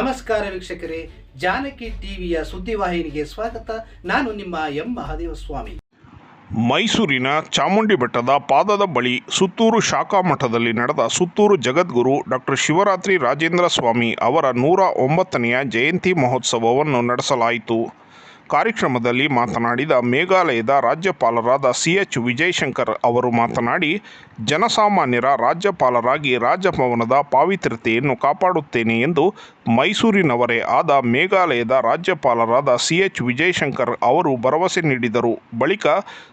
ನಮಸ್ಕಾರ ವೀಕ್ಷಕರೇ, ಜಾನಕಿ ಟಿವಿಯ ಸುದ್ದಿವಾಹಿನಿಗೆ ಸ್ವಾಗತ. ನಾನು ನಿಮ್ಮ ಎಂ. ಮಹಾದೇವ ಸ್ವಾಮಿ ಮೈಸೂರಿನ ಚಾಮುಂಡಿ ಬೆಟ್ಟದ ಪಾದದ ಬಳಿ ಸುತ್ತೂರು ಶಾಖಾ ಮಠದಲ್ಲಿ ನಡೆದ ಸುತ್ತೂರು ಜಗದ್ಗುರು ಡಾಕ್ಟರ್ ಶಿವರಾತ್ರಿ ರಾಜೇಂದ್ರ ಸ್ವಾಮಿ ಅವರ ನೂರ ಒಂಬತ್ತನೆಯ ಜಯಂತಿ ಮಹೋತ್ಸವವನ್ನು ನಡೆಸಲಾಯಿತು. ಕಾರ್ಯಕ್ರಮದಲ್ಲಿ ಮಾತನಾಡಿದ ಮೇಘಾಲಯದ ರಾಜ್ಯಪಾಲರಾದ ಸಿ ಎಚ್ ವಿಜಯಶಂಕರ್ ಅವರು ಮಾತನಾಡಿ ಜನಸಾಮಾನ್ಯರ ರಾಜ್ಯಪಾಲರಾಗಿ ರಾಜಭವನದ ಪಾವಿತ್ರ್ಯತೆಯನ್ನು ಕಾಪಾಡುತ್ತೇನೆ ಎಂದು ಮೈಸೂರಿನವರೇ ಆದ ಮೇಘಾಲಯದ ರಾಜ್ಯಪಾಲರಾದ ಸಿ ಎಚ್ ವಿಜಯಶಂಕರ್ ಅವರು ಭರವಸೆ ನೀಡಿದರು. ಬಳಿಕ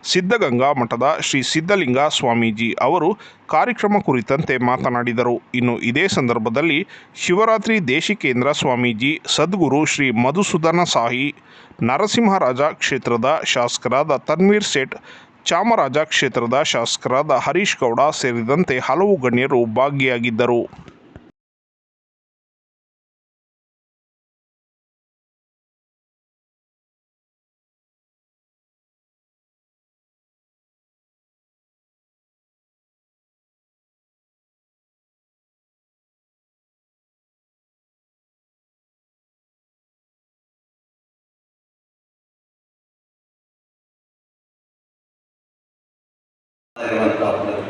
ಸಿದ್ಧಗಂಗಾ ಮಠದ ಶ್ರೀ ಸಿದ್ಧಲಿಂಗ ಸ್ವಾಮೀಜಿ ಅವರು ಕಾರ್ಯಕ್ರಮ ಕುರಿತಂತೆ ಮಾತನಾಡಿದರು. ಇನ್ನು ಇದೇ ಸಂದರ್ಭದಲ್ಲಿ ಶಿವರಾತ್ರಿ ದೇಶಿಕೇಂದ್ರ ಸ್ವಾಮೀಜಿ ಸದ್ಗುರು ಶ್ರೀ ಮಧುಸೂದನ ಸಾಹಿ ನರಸಿಂಹರಾಜ ಕ್ಷೇತ್ರದ ಶಾಸಕರಾದ ತನ್ವೀರ್ ಸೇಠ್ ಚಾಮರಾಜ ಕ್ಷೇತ್ರದ ಶಾಸಕರಾದ ಹರೀಶ್ ಗೌಡ ಸೇರಿದಂತೆ ಹಲವು ಗಣ್ಯರು ಭಾಗಿಯಾಗಿದ್ದರು.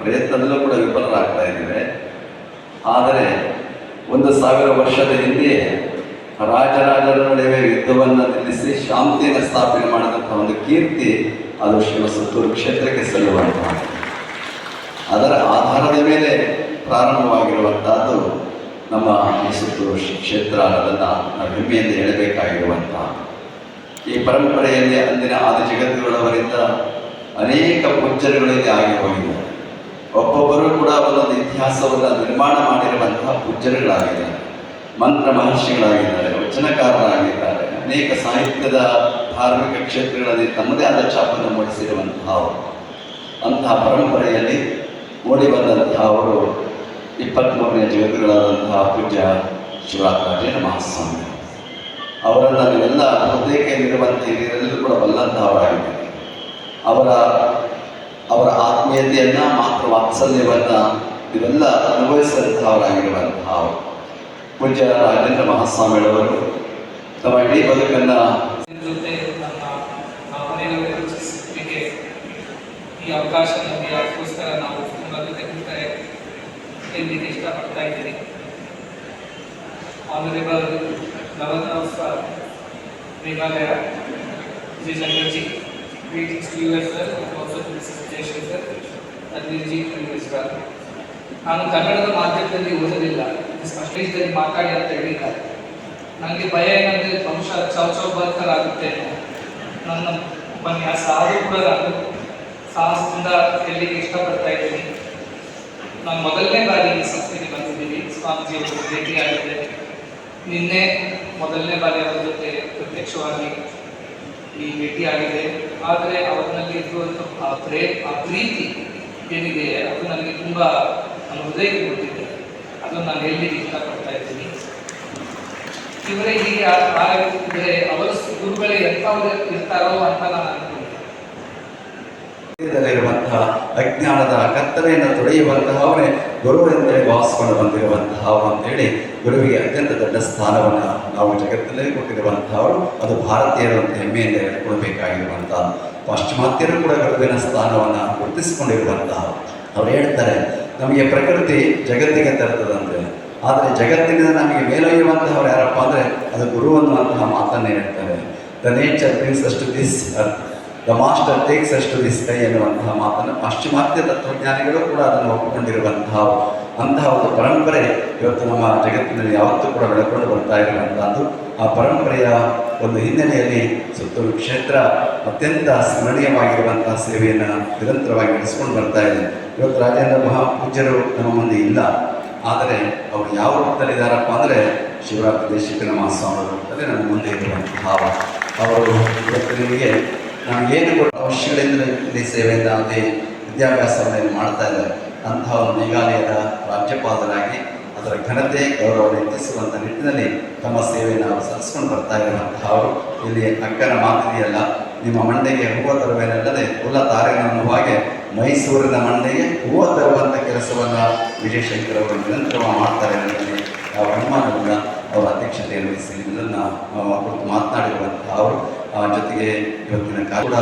ಪ್ರಯತ್ನದಲ್ಲೂ ಕೂಡ ವಿಫಲರಾಗ್ತಾ ಇದ್ದೇವೆ. ಆದರೆ ಒಂದು ಸಾವಿರ ವರ್ಷದ ಹಿಂದೆಯೇ ರಾಜರಾಜರ ನಡುವೆ ಯುದ್ಧವನ್ನು ನಿಲ್ಲಿಸಿ ಶಾಂತಿಯನ್ನು ಸ್ಥಾಪನೆ ಮಾಡಿದಂಥ ಒಂದು ಕೀರ್ತಿ ಅದು ಶಿವ ಸುತ್ತೂರು ಕ್ಷೇತ್ರಕ್ಕೆ ಸಲ್ಲುವಂತಹ ಅದರ ಆಧಾರದ ಮೇಲೆ ಪ್ರಾರಂಭವಾಗಿರುವಂಥದ್ದು ನಮ್ಮ ಈ ಸುತ್ತೂರು ಕ್ಷೇತ್ರ ಅನ್ನೋದನ್ನು ನಾವು ಹೆಮ್ಮೆಯಿಂದ ಹೇಳಬೇಕಾಗಿರುವಂತಹ ಈ ಪರಂಪರೆಯಲ್ಲಿ ಅಂದಿನ ಆದಿ ಜಗತ್ತುಗಳವರಿಂದ ಅನೇಕ ಪೂಜ್ಯರುಗಳಿಗೆ ಆಗಿ ಹೋಗಿದ್ದಾರೆ ಒಬ್ಬೊಬ್ಬರು ಕೂಡ ಒಂದೊಂದು ಇತಿಹಾಸವನ್ನು ನಿರ್ಮಾಣ ಮಾಡಿರುವಂತಹ ಪೂಜ್ಯರುಗಳಾಗಿದ್ದಾರೆ. ಮಂತ್ರ ಮಹರ್ಷಿಗಳಾಗಿದ್ದಾರೆ, ವಚನಕಾರರಾಗಿದ್ದಾರೆ, ಅನೇಕ ಸಾಹಿತ್ಯದ ಧಾರ್ಮಿಕ ಕ್ಷೇತ್ರಗಳಲ್ಲಿ ತಮ್ಮದೇ ಆದ ಛಾಪನ್ನು ಮೂಡಿಸಿರುವಂತಹ ಅವರು. ಅಂತಹ ಪರಂಪರೆಯಲ್ಲಿ ಮೂಡಿ ಬಂದಂತಹ ಅವರು ಇಪ್ಪತ್ತ್ಮೂರನೇ ಜಗತ್ತುಗಳಾದಂತಹ ಪೂಜ್ಯ ಶಿವರಾತ್ರಾಜೇನ ಮಹಾಸ್ವಾಮಿ ಅವರನ್ನು ನೀವೆಲ್ಲ ಬಹುತೇಕ ಹಿರಿಯರೆಲ್ಲರೂ ಕೂಡ ಬಲ್ಲಂತಹವರಾಗಿದ್ದಾರೆ ಅವರ ಅವರ ಆತ್ಮೀಯತೆಯನ್ನು ಮಾತೃ ವಾತ್ಸಲ್ಯವನ್ನು ಇವೆಲ್ಲ ಅನುಭವಿಸಿದಂತಹವರಾಗಿರುವಂತಹ ಅವರು. ಪೂಜ್ಯ ರಾಜೇಂದ್ರ ಮಹಾಸ್ವಾಮಿಗಳವರು ತಮ್ಮ ಇಡೀ ಬದುಕನ್ನು ಜೊತೆ ನಮ್ಮ ಭಾವನೆಗಳು ಹೆಚ್ಚಿಸಲಿಕ್ಕೆ ಈ ಅವಕಾಶ ನಮಗೆ ಅದಕ್ಕೋಸ್ಕರ ನಾವು ತುಂಬ ಕೃತಜ್ಞತೆ ಹೇಳಲಿಕ್ಕೆ ಇಷ್ಟಪಡ್ತಾ ಇದ್ದೀನಿ honourable governor of Meghalaya Vijay Shankarji greetings you as well, and also to Mrs. Vijayashankar ಅದ್ವಿಜಿ to you as well ನಾನು ಕನ್ನಡದ ಮಾಧ್ಯಮದಲ್ಲಿ ಓದಲಿಲ್ಲ ಸ್ಪಷ್ಟದಲ್ಲಿ ಮಾತಾಡಿ ಅಂತ ಹೇಳಿದ್ದಾರೆ ನನಗೆ ಭಯ ಏನಂದರೆ ಬಹುಶಃ ಚೌಚೌಬರ್ಕರ್ ಆಗುತ್ತೆ ನನ್ನ ಉಪನ್ಯಾಸ ಆದರೂ ಕೂಡ ನಾನು ಸಾಹಸದಿಂದ ಎಲ್ಲಿಗೆ ಇಷ್ಟಪಡ್ತಾ ಇದ್ದೀನಿ. ನಾನು ಮೊದಲನೇ ಬಾರಿ ಈ ಸಂಸ್ಥೆಗೆ ಬಂದಿದ್ದೀನಿ ಸ್ವಾಮೀಜಿ ಅವರು ಭೇಟಿಯಾಗಿದೆ ನಿನ್ನೆ ಮೊದಲನೇ ಬಾರಿ ಅವರ ಜೊತೆ ಪ್ರತ್ಯಕ್ಷವಾಗಿ ಈ ಭೇಟಿಯಾಗಿದೆ ಆದರೆ ಅವರಲ್ಲಿ ಇರುವಂತಹ ಆ ಪ್ರೇ, ಆ ಪ್ರೀತಿ ಏನಿದೆ ಅದು ನನಗೆ ತುಂಬ ನನ್ನ ಹೃದಯಕ್ಕೆ ಕೊಟ್ಟಿದೆ ಅದನ್ನು ನಾನು ಹೇಳಲಿಕ್ಕೆ ಇಷ್ಟಪಡ್ತಾ ಇದ್ದೀನಿ. ಇವರೇ ಹೀಗೆ ಆಗಿದ್ರೆ ಅವರ ಗುರುಗಳೇ ಎಂಥವ್ರು ಇರ್ತಾರೋ ಅಂತ ನಾನು ಇರುವಂತಹ ಅಜ್ಞಾನದ ಕತ್ತಲೆಯನ್ನು ತೊಳೆಯುವಂತಹವರೇ ಗುರು ಎಂದರೆ ಭಾವಿಸಿಕೊಂಡು ಬಂದಿರುವಂತಹ ಅಂತೇಳಿ ಗುರುವಿಗೆ ಅತ್ಯಂತ ದೊಡ್ಡ ಸ್ಥಾನವನ್ನು ನಾವು ಜಗತ್ತಲ್ಲೇ ಕೊಟ್ಟಿರುವಂತಹವರು. ಅದು ಭಾರತೀಯರು ಅಂತ ಹೆಮ್ಮೆಯಿಂದ ಹೇಳ್ಕೊಳ್ಬೇಕಾಗಿರುವಂತಹ ಪಾಶ್ಚಿಮಾತ್ಯರು ಕೂಡ ಗುರುವಿನ ಸ್ಥಾನವನ್ನು ಗುರುತಿಸಿಕೊಂಡಿರುವಂತಹ ಅವ್ರು ಹೇಳ್ತಾರೆ, ನಮಗೆ ಪ್ರಕೃತಿ ಜಗತ್ತಿಗೆ ತರ್ತದಂತೆ. ಆದರೆ ಜಗತ್ತಿನಿಂದ ನಮಗೆ ಮೇಲೊಯ್ಯುವಂತಹವ್ರು ಯಾರಪ್ಪ ಅಂದರೆ ಅದು ಗುರು ಅನ್ನುವಂತಹ ಮಾತನ್ನು ಹೇಳ್ತಾರೆ. ದ ನೇಚರ್ ಅಷ್ಟು this earth the master takes ಅಷ್ಟು ದಿಸ್ ಕೈ ಎನ್ನುವಂತಹ ಮಾತನ್ನು ಪಾಶ್ಚಿಮಾತ್ಯ ತತ್ವಜ್ಞಾನಿಗಳು ಕೂಡ ಅದನ್ನು ಒಪ್ಪಿಕೊಂಡಿರುವಂತಹ ಅಂತಹ ಒಂದು ಪರಂಪರೆ ಇವತ್ತು ನಮ್ಮ ಜಗತ್ತಿನಲ್ಲಿ ಯಾವತ್ತೂ ಕೂಡ ಬೆಳಕೊಂಡು ಬರ್ತಾ ಇರುವಂತಹದ್ದು. ಆ ಪರಂಪರೆಯ ಒಂದು ಹಿನ್ನೆಲೆಯಲ್ಲಿ ಸುತ್ತಲೂ ಕ್ಷೇತ್ರ ಅತ್ಯಂತ ಸ್ಮರಣೀಯವಾಗಿರುವಂತಹ ಸೇವೆಯನ್ನು ನಿರಂತರವಾಗಿ ನಡೆಸಿಕೊಂಡು ಬರ್ತಾ ಇದೆ. ಇವತ್ತು ರಾಜೇಂದ್ರ ಮಹಾಪೂಜ್ಯರು ನಮ್ಮ ಮುಂದೆ ಇಲ್ಲ. ಆದರೆ ಅವರು ಯಾವ ರೂಪದಲ್ಲಿದ್ದಾರಪ್ಪ ಅಂದರೆ ಶಿವರಾತ್ರಿ ದೇಶಿಕ ಮಹಾಸ್ವಾಮಿಗಳು ರೂಪದಲ್ಲಿ ನಮ್ಮ ಮುಂದೆ ಇರುವಂತಹ ಅವರು ಇವತ್ತು ನಿಮಗೆ ನಾವು ಏನು ಕೂಡ ವರ್ಷಗಳಿಂದ ಇಲ್ಲಿ ಸೇವೆಯಿಂದ ಅಲ್ಲಿ ವಿದ್ಯಾಭ್ಯಾಸವನ್ನು ಮಾಡ್ತಾ ಇದ್ದಾರೆ. ಅಂತಹ ಒಂದು ಮೇಘಾಲಯದ ರಾಜ್ಯಪಾಲರಾಗಿ ಅದರ ಘನತೆ ಗೌರವವನ್ನು ಹೆಚ್ಚಿಸುವಂಥ ನಿಟ್ಟಿನಲ್ಲಿ ತಮ್ಮ ಸೇವೆಯನ್ನು ಅವರು ಸಲ್ಲಿಸ್ಕೊಂಡು ಬರ್ತಾ ಇರುವಂತಹ ಅವರು. ಇಲ್ಲಿ ಅಕ್ಕನ ಮಾತಿದೆಯಲ್ಲ, ನಿಮ್ಮ ಮಂಡೆಗೆ ಹೂವು ತರುವೇನಲ್ಲದೆ ಕುಲ ತಾರೆನ ಹಾಗೆ ಮೈಸೂರಿನ ಮಂಡೆಗೆ ಹೂವು ತರುವಂಥ ಕೆಲಸವನ್ನು ವಿಜಯಶಂಕರ್ ಅವರು ನಿರಂತರವಾಗಿ ಮಾಡ್ತಾರೆ ಅನ್ನೋದರಲ್ಲಿ ನಾವು ಅನುಮಾನವಿಲ್ಲ ಅವರ ಅಧ್ಯಕ್ಷತೆಯನ್ನು ವಹಿಸಿ ಕುರಿತು ಮಾತನಾಡಿರುವಂತಹ ಅವರು. ಜೊತೆಗೆ ಇವತ್ತಿನ ಕೂಡ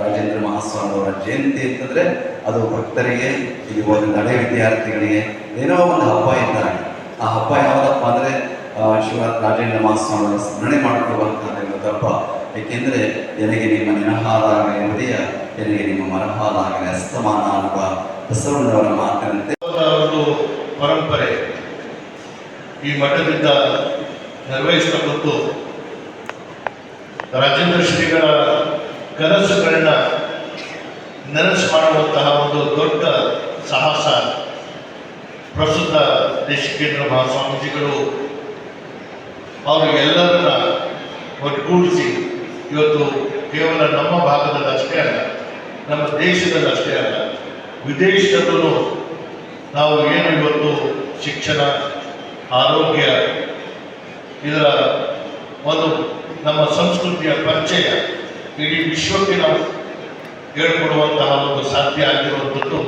ರಾಜೇಂದ್ರ ಮಹಾಸ್ವಾಮಿ ಅವರ ಜಯಂತಿ ಅಂತಂದ್ರೆ ಅದು ಭಕ್ತರಿಗೆ, ಇಲ್ಲಿ ಓದಿದ ನಡೆ ವಿದ್ಯಾರ್ಥಿಗಳಿಗೆ ಏನೋ ಒಂದು ಹಬ್ಬ ಇದ್ದಾರೆ ಆ ಹಬ್ಬ ಯಾವುದಪ್ಪ ಅಂದ್ರೆ ಶಿವ ರಾಜೇಂದ್ರ ಮಹಾಸ್ವಾಮಿ ಅವರ ಸ್ಮರಣೆ ಮಾಡಿಕೊಳ್ಳುವಂತಹ ಒಂದು ಹಬ್ಬ. ಏಕೆಂದ್ರೆ, ಎನಗೆ ನಿಮ್ಮ ನೆನಹಾಲಾಗಲಿ ಹೃದಯ ಎನಗೆ ನಿಮ್ಮ ಮರಹಾಲಾಗಲಿ ಅಸ್ತಮಾನ ಅನ್ನುವ ಬಸವಣ್ಣವರ ಮಾತಿನಂತೆ. ಪರಂಪರೆ. ಈ ಮಠದಿಂದ ನಿರ್ವಹಿಸಲ್ಪಟ್ಟು ರಾಜೇಂದ್ರ ಶ್ರೀಗಳ ಕನಸುಗಳನ್ನ ನನಸು ಮಾಡುವಂತಹ ಒಂದು ದೊಡ್ಡ ಸಾಹಸ ಪ್ರಸ್ತುತ ದೇಶಿಕೇಂದ್ರ ಮಹಾಸ್ವಾಮೀಜಿಗಳು ಅವರು ಎಲ್ಲರನ್ನ ಒಟ್ಟುಗೂಡಿಸಿ ಇವತ್ತು ಕೇವಲ ನಮ್ಮ ಭಾಗದಲ್ಲಿ ಅಷ್ಟೇ ಅಲ್ಲ, ನಮ್ಮ ದೇಶದಲ್ಲಿ ಅಷ್ಟೇ ಅಲ್ಲ, ವಿದೇಶದಲ್ಲೂ ನಾವು ಏನು ಇವತ್ತು ಶಿಕ್ಷಣ, ಆರೋಗ್ಯ ಇದರ ಒಂದು ನಮ್ಮ ಸಂಸ್ಕೃತಿಯ ಪರಿಚಯ ಇಡೀ ವಿಶ್ವಕ್ಕೆ ನಾವು ಹೇಳ್ಕೊಡುವಂತಹ ಒಂದು ಸಾಧ್ಯ ಆಗಿರುವಂಥದ್ದು.